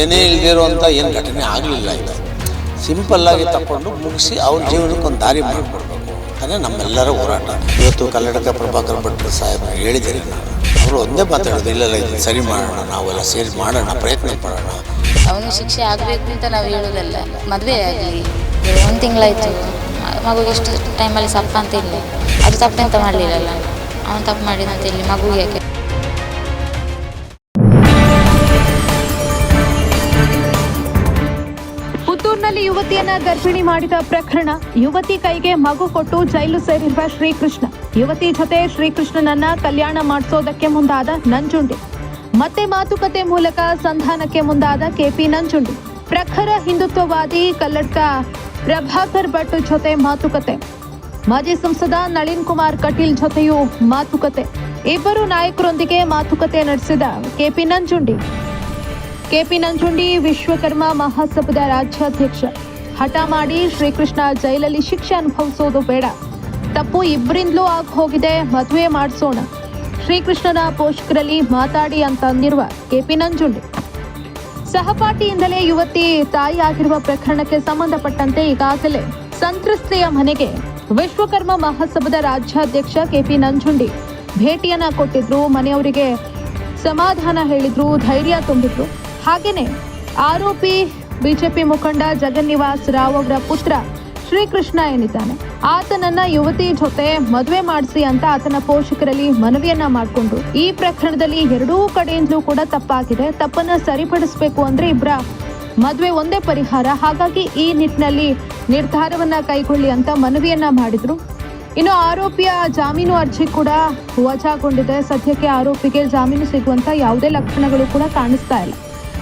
ನಡೆದೇನೇ ಇಲ್ದಿರುವಂಥ ಏನು ಘಟನೆ ಆಗಲಿಲ್ಲ ಇದು ಸಿಂಪಲ್ಲಾಗಿ ತಗೊಂಡು ಮುಗಿಸಿ ಅವ್ರ ಜೀವನಕ್ಕೆ ಒಂದು ದಾರಿ ಮಾಡಿಕೊಡ್ಬೇಕು. ಅದೇ ನಮ್ಮೆಲ್ಲರ ಹೋರಾಟ. ಇವತ್ತು ಕನ್ನಡಕ ಪ್ರಭಾಕರ್ ಭಟ್ರು ಸಾಹೇಬರು ಹೇಳಿದ್ದೀರಿ ನಾನು ಅವರು ಒಂದೇ ಮಾತಾಡೋದು ಇಲ್ಲೆಲ್ಲ ಇದು ಸರಿ ಮಾಡೋಣ, ನಾವೆಲ್ಲ ಸೇರಿ ಮಾಡೋಣ, ಪ್ರಯತ್ನ ಪಡೋಣ ಅವನಿಗೆ ಶಿಕ್ಷೆ ಆಗಬೇಕು ಅಂತ ನಾವು ಹೇಳೋದಲ್ಲ. ಮದುವೆ ಆಗಲಿ. ಒಂದು ತಿಂಗಳಾಯಿತು. ಮಗು ಎಷ್ಟು ಟೈಮಲ್ಲಿ ಸಪ್ಪ ಅಂತ ಇಲ್ಲ. ಅದು ತಪ್ಪೆಂತ ಮಾಡಲಿಲ್ಲಲ್ಲ ಅವನು ತಪ್ಪು ಮಾಡಿದಂತ ಇಲ್ಲಿ ಮಗುಗೆ ಯಾಕೆ? ಪುತ್ತೂರಿನಲ್ಲಿ ಯುವತಿಯನ್ನ ಗರ್ಭಿಣಿ ಮಾಡಿದ ಪ್ರಕರಣ ಯುವತಿ ಕೈಗೆ ಮಗು ಕೊಟ್ಟು ಜೈಲು ಸೇರಿರುವ ಶ್ರೀಕೃಷ್ಣ. ಯುವತಿ ಜೊತೆ ಶ್ರೀಕೃಷ್ಣನನ್ನ ಕಲ್ಯಾಣ ಮಾಡಿಸೋದಕ್ಕೆ ಮುಂದಾದ ನಂಜುಂಡಿ. ಮತ್ತೆ ಮಾತುಕತೆ ಮೂಲಕ ಸಂಧಾನಕ್ಕೆ ಮುಂದಾದ ಕೆಪಿ ನಂಜುಂಡಿ. ಪ್ರಖರ ಹಿಂದುತ್ವವಾದಿ ಕಲ್ಲಡ್ಕ ಪ್ರಭಾಕರ್ ಭಟ್ ಜೊತೆ ಮಾತುಕತೆ. ಮಾಜಿ ಸಂಸದ ನಳಿನ್ ಕುಮಾರ್ ಕಟೀಲ್ ಜೊತೆಯೂ ಮಾತುಕತೆ. ಇಬ್ಬರು ನಾಯಕರೊಂದಿಗೆ ಮಾತುಕತೆ ನಡೆಸಿದ ಕೆಪಿ ನಂಜುಂಡಿ. ಕೆಪಿ ನಂಜುಂಡಿ ವಿಶ್ವಕರ್ಮ ಮಹಾಸಭಾದ ರಾಜ್ಯಾಧ್ಯಕ್ಷ. ಹಠ ಮಾಡಿ ಶ್ರೀಕೃಷ್ಣ ಜೈಲಲ್ಲಿ ಶಿಕ್ಷೆ ಅನುಭವಿಸೋದು ಬೇಡ. ತಪ್ಪು ಇಬ್ಬರಿಂದಲೂ ಆಗ ಹೋಗಿದೆ, ಮದುವೆ ಮಾಡಿಸೋಣ. ಶ್ರೀಕೃಷ್ಣನ ಪೋಷಕರಲ್ಲಿ ಮಾತಾಡಿ ಅಂತ ಅಂದಿರುವ ಕೆಪಿ ನಂಜುಂಡಿ. ಸಹಪಾಠಿಯಿಂದಲೇ ಯುವತಿ ತಾಯಿ ಆಗಿರುವ ಪ್ರಕರಣಕ್ಕೆ ಸಂಬಂಧಪಟ್ಟಂತೆ ಈಗಾಗಲೇ ಸಂತ್ರಸ್ತೆಯ ಮನೆಗೆ ವಿಶ್ವಕರ್ಮ ಮಹಾಸಭಾದ ರಾಜ್ಯಾಧ್ಯಕ್ಷ ಕೆಪಿ ನಂಜುಂಡಿ ಭೇಟಿಯನ್ನ ಕೊಟ್ಟಿದ್ರು, ಮನೆಯವರಿಗೆ ಸಮಾಧಾನ ಹೇಳಿದ್ರು, ಧೈರ್ಯ ತುಂಬಿದ್ರು. ಹಾಗೇನೆ ಆರೋಪಿ ಬಿಜೆಪಿ ಮುಖಂಡ ಜಗನ್ನಿವಾಸ್ ರಾವ್ ಅವರ ಪುತ್ರ ಶ್ರೀಕೃಷ್ಣ ಏನಿದ್ದಾನೆ ಆತನನ್ನ ಯುವತಿ ಜೊತೆ ಮದುವೆ ಮಾಡಿಸಿ ಅಂತ ಆತನ ಪೋಷಕರಲ್ಲಿ ಮನವಿಯನ್ನ ಮಾಡಿಕೊಂಡು ಈ ಪ್ರಕರಣದಲ್ಲಿ ಎರಡೂ ಕಡೆಯಿಂದಲೂ ಕೂಡ ತಪ್ಪಾಗಿದೆ. ತಪ್ಪನ್ನ ಸರಿಪಡಿಸಬೇಕು ಅಂದ್ರೆ ಇಬ್ಬರ ಮದುವೆ ಒಂದೇ ಪರಿಹಾರ. ಹಾಗಾಗಿ ಈ ನಿಟ್ಟಿನಲ್ಲಿ ನಿರ್ಧಾರವನ್ನ ಕೈಗೊಳ್ಳಿ ಅಂತ ಮನವಿಯನ್ನ ಮಾಡಿದ್ರು. ಇನ್ನು ಆರೋಪಿಯ ಜಾಮೀನು ಅರ್ಜಿ ಕೂಡ ವಜಾಗೊಂಡಿದೆ. ಸದ್ಯಕ್ಕೆ ಆರೋಪಿಗೆ ಜಾಮೀನು ಸಿಗುವಂತ ಯಾವುದೇ ಲಕ್ಷಣಗಳು ಕೂಡ ಕಾಣಿಸ್ತಾ ಇಲ್ಲ.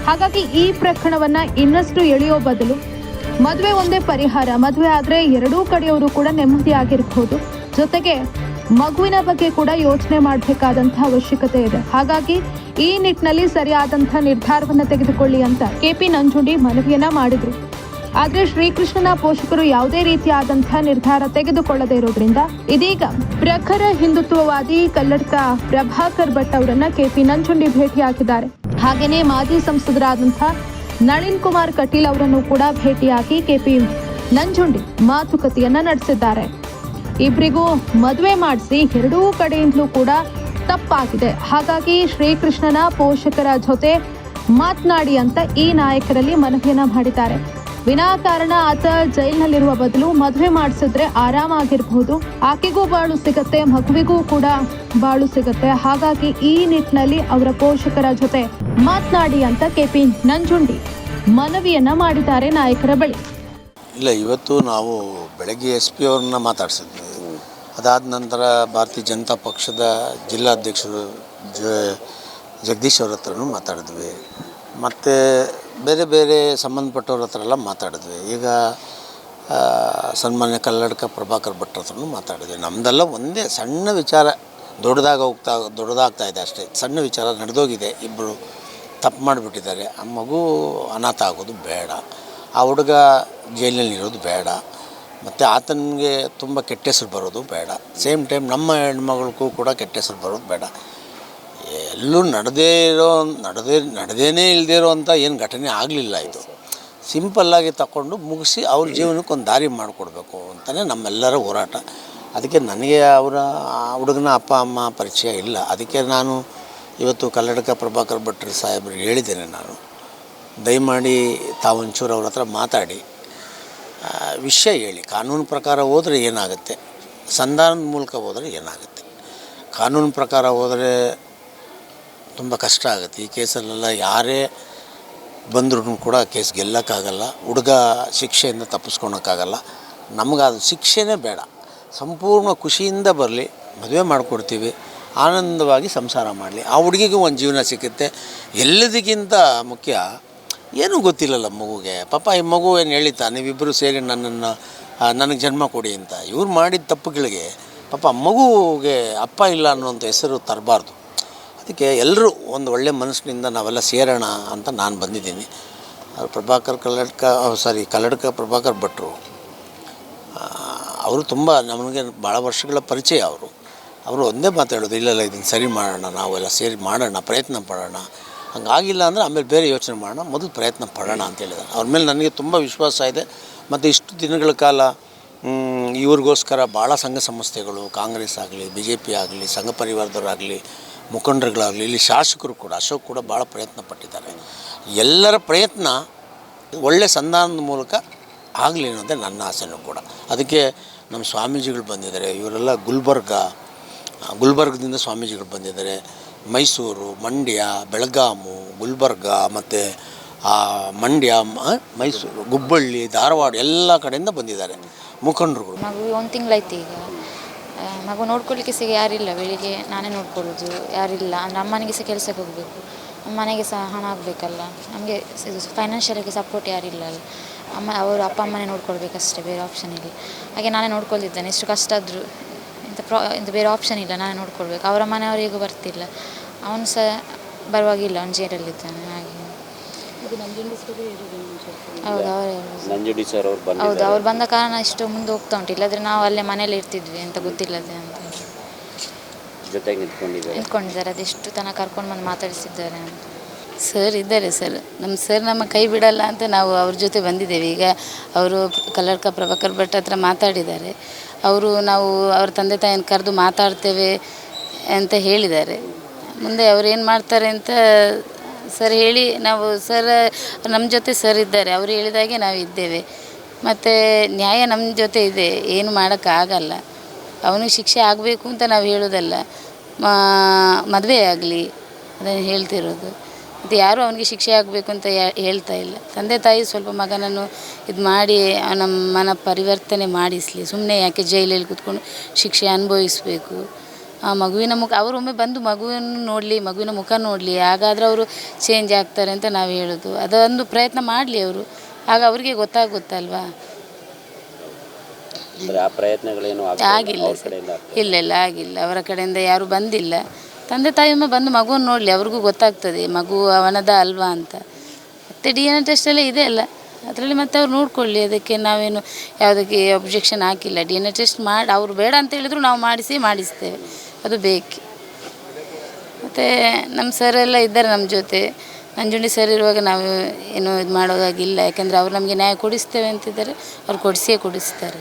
ಹಾಗಾಗಿ ಈ ಪ್ರಕರಣವನ್ನ ಇನ್ನಷ್ಟು ಎಳೆಯೋ ಬದಲು ಮದುವೆ ಒಂದೇ ಪರಿಹಾರ. ಮದುವೆ ಆದ್ರೆ ಎರಡೂ ಕಡೆಯವರು ಕೂಡ ನೆಮ್ಮದಿಯಾಗಿರ್ಬೋದು ಜೊತೆಗೆ ಮಗುವಿನ ಬಗ್ಗೆ ಕೂಡ ಯೋಚನೆ ಮಾಡಬೇಕಾದಂತಹ ಅವಶ್ಯಕತೆ ಇದೆ. ಹಾಗಾಗಿ ಈ ನಿಟ್ಟಿನಲ್ಲಿ ಸರಿಯಾದಂತಹ ನಿರ್ಧಾರವನ್ನ ತೆಗೆದುಕೊಳ್ಳಿ ಅಂತ ಕೆಪಿ ನಂಜುಂಡಿ ಮನವಿಯನ್ನ ಮಾಡಿದ್ರು. ಆದ್ರೆ ಶ್ರೀಕೃಷ್ಣನ ಪೋಷಕರು ಯಾವುದೇ ರೀತಿಯಾದಂತಹ ನಿರ್ಧಾರ ತೆಗೆದುಕೊಳ್ಳದೇ ಇರೋದ್ರಿಂದ ಇದೀಗ ಪ್ರಖರ ಹಿಂದುತ್ವವಾದಿ ಕಲ್ಲಡ್ಕ ಪ್ರಭಾಕರ್ ಭಟ್ ಅವರನ್ನ ಕೆಪಿ ನಂಜುಂಡಿ ಭೇಟಿಯಾಗಿದ್ದಾರೆ. ಹಾಗೇನೇ ಮಾಜಿ ಸಂಸದರಾದಂಥ ನಳಿನ್ ಕುಮಾರ್ ಕಟೀಲ್ ಅವರನ್ನು ಕೂಡ ಭೇಟಿಯಾಗಿ ಕೆಪಿ ನಂಜುಂಡಿ ಮಾತುಕತೆಯನ್ನ ನಡೆಸಿದ್ದಾರೆ. ಇಬ್ಬರಿಗೂ ಮದುವೆ ಮಾಡಿಸಿ ಎರಡೂ ಕಡೆಯಿಂದಲೂ ಕೂಡ ತಪ್ಪಾಗಿದೆ. ಹಾಗಾಗಿ ಶ್ರೀಕೃಷ್ಣನ ಪೋಷಕರ ಜೊತೆ ಮಾತನಾಡಿ ಅಂತ ಈ ನಾಯಕರಲ್ಲಿ ಮನವಿಯನ್ನ ಮಾಡಿದ್ದಾರೆ. ವಿನಾಕಾರಣ ಆತ ಜೈಲಿನಲ್ಲಿರುವ ಬದಲು ಮದುವೆ ಮಾಡಿಸಿದ್ರೆ ಆರಾಮಾಗಿರ್ಬಹುದು. ಆಕೆಗೂ ಬಾಳು ಸಿಗತ್ತೆ, ಮಗುವಿಗೂ ಕೂಡ ಬಾಳು ಸಿಗತ್ತೆ. ಹಾಗಾಗಿ ಈ ನಿಟ್ಟಿನಲ್ಲಿ ಅವರ ಪೋಷಕರ ಜೊತೆ ಮಾತನಾಡಿ ಅಂತ ಕೆಪಿ ನಂಜುಂಡಿ ಮನವಿಯನ್ನ ಮಾಡಿದ್ದಾರೆ ನಾಯಕರ ಬಳಿ. ಇಲ್ಲ, ಇವತ್ತು ನಾವು ಬೆಳಗ್ಗೆ ಎಸ್ ಪಿ ಅವ್ರನ್ನ ಮಾತಾಡ್ಸಿದ್ವಿ. ಅದಾದ ನಂತರ ಭಾರತೀಯ ಜನತಾ ಪಕ್ಷದ ಜಿಲ್ಲಾಧ್ಯಕ್ಷರು ಜ ಜಗದೀಶ್ ಅವ್ರ ಹತ್ರನೂ ಮಾತಾಡಿದ್ವಿ. ಮತ್ತು ಬೇರೆ ಬೇರೆ ಸಂಬಂಧಪಟ್ಟವ್ರ ಹತ್ರ ಎಲ್ಲ ಮಾತಾಡಿದ್ವಿ. ಈಗ ಸನ್ಮಾನ್ಯ ಕಲ್ಲಡ್ಕ ಪ್ರಭಾಕರ್ ಭಟ್ರ ಹತ್ರನೂ ಮಾತಾಡಿದ್ವಿ. ನಮ್ಮದೆಲ್ಲ ಒಂದೇ ಸಣ್ಣ ವಿಚಾರ ದೊಡ್ಡದಾಗ ಹೋಗ್ತಾ, ದೊಡ್ಡದಾಗ್ತಾ ಇದೆ ಅಷ್ಟೇ. ಸಣ್ಣ ವಿಚಾರ ನಡೆದೋಗಿದೆ. ಇಬ್ಬರು ತಪ್ಪು ಮಾಡಿಬಿಟ್ಟಿದ್ದಾರೆ. ಆ ಮಗು ಅನಾಥ ಆಗೋದು ಬೇಡ. ಆ ಹುಡುಗ ಜೈಲಿನಲ್ಲಿ ಇರೋದು ಬೇಡ. ಮತ್ತು ಆತನಿಗೆ ತುಂಬ ಕೆಟ್ಟ ಹೆಸರು ಬರೋದು ಬೇಡ. ಸೇಮ್ ಟೈಮ್ ನಮ್ಮ ಹೆಣ್ಮಗಳಿಗೂ ಕೂಡ ಕೆಟ್ಟ ಹೆಸರು ಬರೋದು ಬೇಡ. ಎಲ್ಲೂ ನಡೆದೇ ಇರೋ, ನಡೆದೇ, ನಡೆದೇನೇ ಇಲ್ಲದೇ ಇರೋವಂಥ ಏನು ಘಟನೆ ಆಗಲಿಲ್ಲ ಇದು. ಸಿಂಪಲ್ಲಾಗಿ ತಗೊಂಡು ಮುಗಿಸಿ ಅವ್ರ ಜೀವನಕ್ಕೆ ಒಂದು ದಾರಿ ಮಾಡಿಕೊಡ್ಬೇಕು ಅಂತಲೇ ನಮ್ಮೆಲ್ಲರ ಹೋರಾಟ. ಅದಕ್ಕೆ ನನಗೆ ಅವರ ಹುಡುಗನ ಅಪ್ಪ, ಅಮ್ಮ ಪರಿಚಯ ಇಲ್ಲ. ಅದಕ್ಕೆ ನಾನು ಇವತ್ತು ಕಲ್ಲಡಕ ಪ್ರಭಾಕರ್ ಭಟ್ರು ಸಾಹೇಬ್ರಿಗೆ ಹೇಳಿದ್ದೇನೆ ನಾನು. ದಯಮಾಡಿ ತಾವೊಂಚೂರು ಅವ್ರ ಹತ್ರ ಮಾತಾಡಿ. ವಿಷಯ ಹೇಳಿ. ಕಾನೂನು ಪ್ರಕಾರ ಹೋದರೆ ಏನಾಗುತ್ತೆ? ಸಂಧಾನದ ಮೂಲಕ ಹೋದರೆ ಏನಾಗುತ್ತೆ? ಕಾನೂನು ಪ್ರಕಾರ ಹೋದರೆ ತುಂಬ ಕಷ್ಟ ಆಗುತ್ತೆ. ಈ ಕೇಸಲ್ಲೆಲ್ಲ ಯಾರೇ ಬಂದ್ರೂ ಕೂಡ ಕೇಸ್ ಗೆಲ್ಲೋಕ್ಕಾಗಲ್ಲ. ಹುಡುಗ ಶಿಕ್ಷೆಯಿಂದ ತಪ್ಪಿಸ್ಕೊಳಕ್ಕಾಗಲ್ಲ. ನಮ್ಗೆ ಅದು ಶಿಕ್ಷೆನೇ ಬೇಡ. ಸಂಪೂರ್ಣ ಖುಷಿಯಿಂದ ಬರಲಿ, ಮದುವೆ ಮಾಡಿಕೊಡ್ತೀವಿ, ಆನಂದವಾಗಿ ಸಂಸಾರ ಮಾಡಲಿ. ಆ ಹುಡುಗಿಗೂ ಒಂದು ಜೀವನ ಸಿಕ್ಕುತ್ತೆ ಎಲ್ಲದಕ್ಕಿಂತ ಮುಖ್ಯ ಏನೂ ಗೊತ್ತಿಲ್ಲಲ್ಲ ಮಗುಗೆ. ಪಾಪ ಈ ಮಗು ಏನು ಹೇಳಿತಾ ನೀವಿಬ್ಬರು ಸೇರಿ ನನ್ನನ್ನು ನನಗೆ ಜನ್ಮ ಕೊಡಿ ಅಂತ. ಇವ್ರು ಮಾಡಿದ ತಪ್ಪುಗಳಿಗೆ ಪಾಪ ಮಗುಗೆ ಅಪ್ಪ ಇಲ್ಲ ಅನ್ನೋಂಥ ಹೆಸರು ತರಬಾರ್ದು. ಅದಕ್ಕೆ ಎಲ್ಲರೂ ಒಂದು ಒಳ್ಳೆ ಮನಸ್ಸಿನಿಂದ ನಾವೆಲ್ಲ ಸೇರೋಣ ಅಂತ ನಾನು ಬಂದಿದ್ದೀನಿ. ಪ್ರಭಾಕರ್ ಕಲ್ಲಡ್ಕ ಸಾರಿ ಕಲ್ಲಡ್ಕ ಪ್ರಭಾಕರ್ ಭಟ್ರು. ಅವರು ತುಂಬ ನಮಗೆ ಭಾಳ ವರ್ಷಗಳ ಪರಿಚಯ ಅವರು. ಅವರು ಒಂದೇ ಮಾತಾಡೋದು ಇಲ್ಲಲ್ಲ, ಇದನ್ನು ಸರಿ ಮಾಡೋಣ, ನಾವೆಲ್ಲ ಸೇರಿ ಮಾಡೋಣ, ಪ್ರಯತ್ನ ಪಡೋಣ. ಹಂಗಾಗಿಲ್ಲ ಅಂದರೆ ಆಮೇಲೆ ಬೇರೆ ಯೋಚನೆ ಮಾಡೋಣ, ಮೊದಲು ಪ್ರಯತ್ನ ಪಡೋಣ ಅಂತ ಹೇಳಿದ್ದಾರೆ. ಅವ್ರ ಮೇಲೆ ನನಗೆ ತುಂಬ ವಿಶ್ವಾಸ ಇದೆ. ಮತ್ತು ಇಷ್ಟು ದಿನಗಳ ಕಾಲ ಇವ್ರಿಗೋಸ್ಕರ ಭಾಳ ಸಂಘ ಸಂಸ್ಥೆಗಳು, ಕಾಂಗ್ರೆಸ್ ಆಗಲಿ ಬಿ ಜೆ ಪಿ ಆಗಲಿ, ಸಂಘ ಪರಿವಾರದವರಾಗಲಿ ಮುಖಂಡರುಗಳಾಗಲಿ, ಇಲ್ಲಿ ಶಾಸಕರು ಕೂಡ, ಅಶೋಕ್ ಕೂಡ ಭಾಳ ಪ್ರಯತ್ನ ಪಟ್ಟಿದ್ದಾರೆ. ಎಲ್ಲರ ಪ್ರಯತ್ನ ಒಳ್ಳೆ ಸಂಧಾನದ ಮೂಲಕ ಆಗಲಿ ಅನ್ನೋದೇ ನನ್ನ ಆಸೆನೂ ಕೂಡ. ಅದಕ್ಕೆ ನಮ್ಮ ಸ್ವಾಮೀಜಿಗಳು ಬಂದಿದ್ದಾರೆ, ಇವರೆಲ್ಲ ಗುಲ್ಬರ್ಗ ಗುಲ್ಬರ್ಗದಿಂದ ಸ್ವಾಮೀಜಿಗಳು ಬಂದಿದ್ದಾರೆ. ಮೈಸೂರು, ಮಂಡ್ಯ, ಬೆಳಗಾಮು, ಗುಲ್ಬರ್ಗ, ಮತ್ತು ಮಂಡ್ಯ ಮೈಸೂರು, ಗುಬ್ಬಳ್ಳಿ, ಧಾರವಾಡ ಎಲ್ಲ ಕಡೆಯಿಂದ ಬಂದಿದ್ದಾರೆ ಮುಖಂಡರುಗಳು. ಒಂದು ತಿಂಗಳಾಯ್ತು ಈಗ. ಮಗು ನೋಡ್ಕೊಳ್ಳಿಕ್ಕೆ ಸಹ ಯಾರಿಲ್ಲ, ಬೆಳಿಗ್ಗೆ ನಾನೇ ನೋಡ್ಕೊಳ್ಳೋದು ಯಾರಿಲ್ಲ, ಅಂದರೆ ಅಮ್ಮನಿಗೆ ಸಹ ಕೆಲಸಕ್ಕೆ ಹೋಗಬೇಕು. ಅಮ್ಮನಿಗೆ ಸಹ ಹಣ ಆಗಬೇಕಲ್ಲ. ನಮಗೆ ಫೈನಾನ್ಷಿಯಲಾಗಿ ಸಪೋರ್ಟ್ ಯಾರಿಲ್ಲ ಅಲ್ಲ. ಅಮ್ಮ, ಅವರು ಅಪ್ಪ ಅಮ್ಮನೇ ನೋಡ್ಕೊಳ್ಬೇಕಷ್ಟೇ, ಬೇರೆ ಆಪ್ಷನ್ ಇಲ್ಲ. ಹಾಗೆ ನಾನೇ ನೋಡ್ಕೊಳ್ತಿದ್ದೇನೆ. ಎಷ್ಟು ಕಷ್ಟ ಆದರೂ ಇಂಥ ಪ್ರಾ ಇಂಥ ಬೇರೆ ಆಪ್ಷನ್ ಇಲ್ಲ, ನಾನೇ ನೋಡ್ಕೊಳ್ಬೇಕು. ಅವರ ಮನೆಯವರಿಗೂ ಬರ್ತಿಲ್ಲ. ಅವನು ಸಹ ಬರುವಾಗಿಲ್ಲ ಅವನು ಜೇಲಲ್ಲಿದ್ದಾನೆ ಹಾಗೆ. ಹೌದು ಅವರೇ ನಂಜುಂಡಿ ಸರ್ ಅವ್ರು ಬಂದು ಹೌದು ಅವ್ರು ಬಂದ ಕಾರಣ ಇಷ್ಟು ಮುಂದೆ ಹೋಗ್ತಾ ಉಂಟು. ಇಲ್ಲಾದ್ರೆ ನಾವು ಅಲ್ಲೇ ಮನೇಲಿ ಇರ್ತಿದ್ವಿ ಅಂತ ಗೊತ್ತಿಲ್ಲದೆ ಅಂತ ಜೊತೆಗೆ ನಿಂತ್ಕೊಂಡಿದ್ದಾರೆ. ನಿಂತ್ಕೊಂಡಿದ್ದಾರೆ. ಅದೆಷ್ಟು ತನಕ ಕರ್ಕೊಂಡು ಬಂದು ಮಾತಾಡಿಸಿದ್ದಾರೆ ಅಂತ. ಸರ್ ಇದ್ದಾರೆ ಸರ್ ನಮ್ಮ ಸರ್ ನಮ್ಮ ಕೈ ಬಿಡಲ್ಲ ಅಂತ ನಾವು ಅವ್ರ ಜೊತೆ ಬಂದಿದ್ದೇವೆ. ಈಗ ಅವರು ಕಲ್ಲಡ್ಕ ಪ್ರಭಾಕರ್ ಭಟ್ ಹತ್ರ ಮಾತಾಡಿದ್ದಾರೆ. ಅವರು ನಾವು ಅವ್ರ ತಂದೆ ತಾಯಿನ ಕರೆದು ಮಾತಾಡ್ತೇವೆ ಅಂತ ಹೇಳಿದ್ದಾರೆ. ಮುಂದೆ ಅವ್ರು ಏನು ಮಾಡ್ತಾರೆ ಅಂತ ಸರ್ ಹೇಳಿ, ನಾವು ಸರ್, ನಮ್ಮ ಜೊತೆ ಸರ್ ಇದ್ದಾರೆ. ಅವರು ಹೇಳಿದಾಗೆ ನಾವು ಇದ್ದೇವೆ. ಮತ್ತು ನ್ಯಾಯ ನಮ್ಮ ಜೊತೆ ಇದೆ. ಏನು ಮಾಡೋಕ್ಕಾಗಲ್ಲ ಅವನಿಗೆ ಶಿಕ್ಷೆ ಆಗಬೇಕು ಅಂತ ನಾವು ಹೇಳೋದಲ್ಲ. ಮದುವೆ ಆಗಲಿ, ಅದನ್ನು ಹೇಳ್ತಿರೋದು. ಮತ್ತು ಯಾರೂ ಅವನಿಗೆ ಶಿಕ್ಷೆ ಆಗಬೇಕು ಅಂತ ಹೇಳ್ತಾ ಇಲ್ಲ. ತಂದೆ ತಾಯಿ ಸ್ವಲ್ಪ ಮಗನನ್ನು ಇದು ಮಾಡಿ ನಮ್ಮ ಮನ ಪರಿವರ್ತನೆ ಮಾಡಿಸಲಿ. ಸುಮ್ಮನೆ ಯಾಕೆ ಜೈಲಲ್ಲಿ ಕೂತ್ಕೊಂಡು ಶಿಕ್ಷೆ ಅನುಭವಿಸಬೇಕು? ಆ ಮಗುವಿನ ಮುಖ ಅವರೊಮ್ಮೆ ಬಂದು ಮಗುವನ್ನು ನೋಡಲಿ ಮಗುವಿನ ಮುಖ ನೋಡಲಿ ಹಾಗಾದರೆ ಅವರು ಚೇಂಜ್ ಆಗ್ತಾರೆ ಅಂತ ನಾವು ಹೇಳೋದು. ಅದೊಂದು ಪ್ರಯತ್ನ ಮಾಡಲಿ ಅವರು. ಆಗ ಅವರಿಗೆ ಗೊತ್ತಾಗುತ್ತಲ್ವಾ? ಅಂದ್ರೆ ಆ ಪ್ರಯತ್ನಗಳೇನು ಆಗ್ತಾ ಇಲ್ಲ ಆಗಿಲ್ಲ ಅವ್ರ ಸರ್. ಕಡೆಯಿಂದ ಇಲ್ಲ ಇಲ್ಲ ಆಗಿಲ್ಲ. ಅವರ ಕಡೆಯಿಂದ ಯಾರು ಬಂದಿಲ್ಲ. ತಂದೆ ತಾಯಿಯೊಮ್ಮೆ ಬಂದು ಮಗುವನ್ನು ನೋಡಲಿ ಅವ್ರಿಗೂ ಗೊತ್ತಾಗ್ತದೆ ಮಗು ಅವನದ ಅಲ್ವಾ ಅಂತ. ಮತ್ತೆ ಡಿ ಎನ್ ಎ ಟೆಸ್ಟ್ ಎಲ್ಲ ಇದೆ ಅಲ್ಲ. ಅದರಲ್ಲಿ ಮತ್ತೆ ಅವ್ರು ನೋಡ್ಕೊಳ್ಳಿ ಅದಕ್ಕೆ ನಾವೇನು ಯಾವುದಕ್ಕೆ ಅಬ್ಜೆಕ್ಷನ್ ಹಾಕಿಲ್ಲ. ಡಿ ಎನ್ ಎ ಟೆಸ್ಟ್ ಮಾಡಿ ಅವ್ರು ಬೇಡ ಅಂತ ಹೇಳಿದ್ರು ನಾವು ಮಾಡಿಸಿ ಮಾಡಿಸ್ತೇವೆ. ಅದು ಬೇಕು. ಮತ್ತು ನಮ್ಮ ಸರ್ ಎಲ್ಲ ಇದ್ದಾರೆ ನಮ್ಮ ಜೊತೆ. ನಂಜುಂಡಿ ಸರ್ ಇರುವಾಗ ನಾವು ಏನು ಇದು ಮಾಡೋದಾಗಿಲ್ಲ. ಯಾಕೆಂದರೆ ಅವ್ರು ನಮಗೆ ನ್ಯಾಯ ಕೊಡಿಸ್ತೇವೆ ಅಂತಿದ್ದಾರೆ. ಅವ್ರು ಕೊಡಿಸಿಯೇ ಕೊಡಿಸ್ತಾರೆ.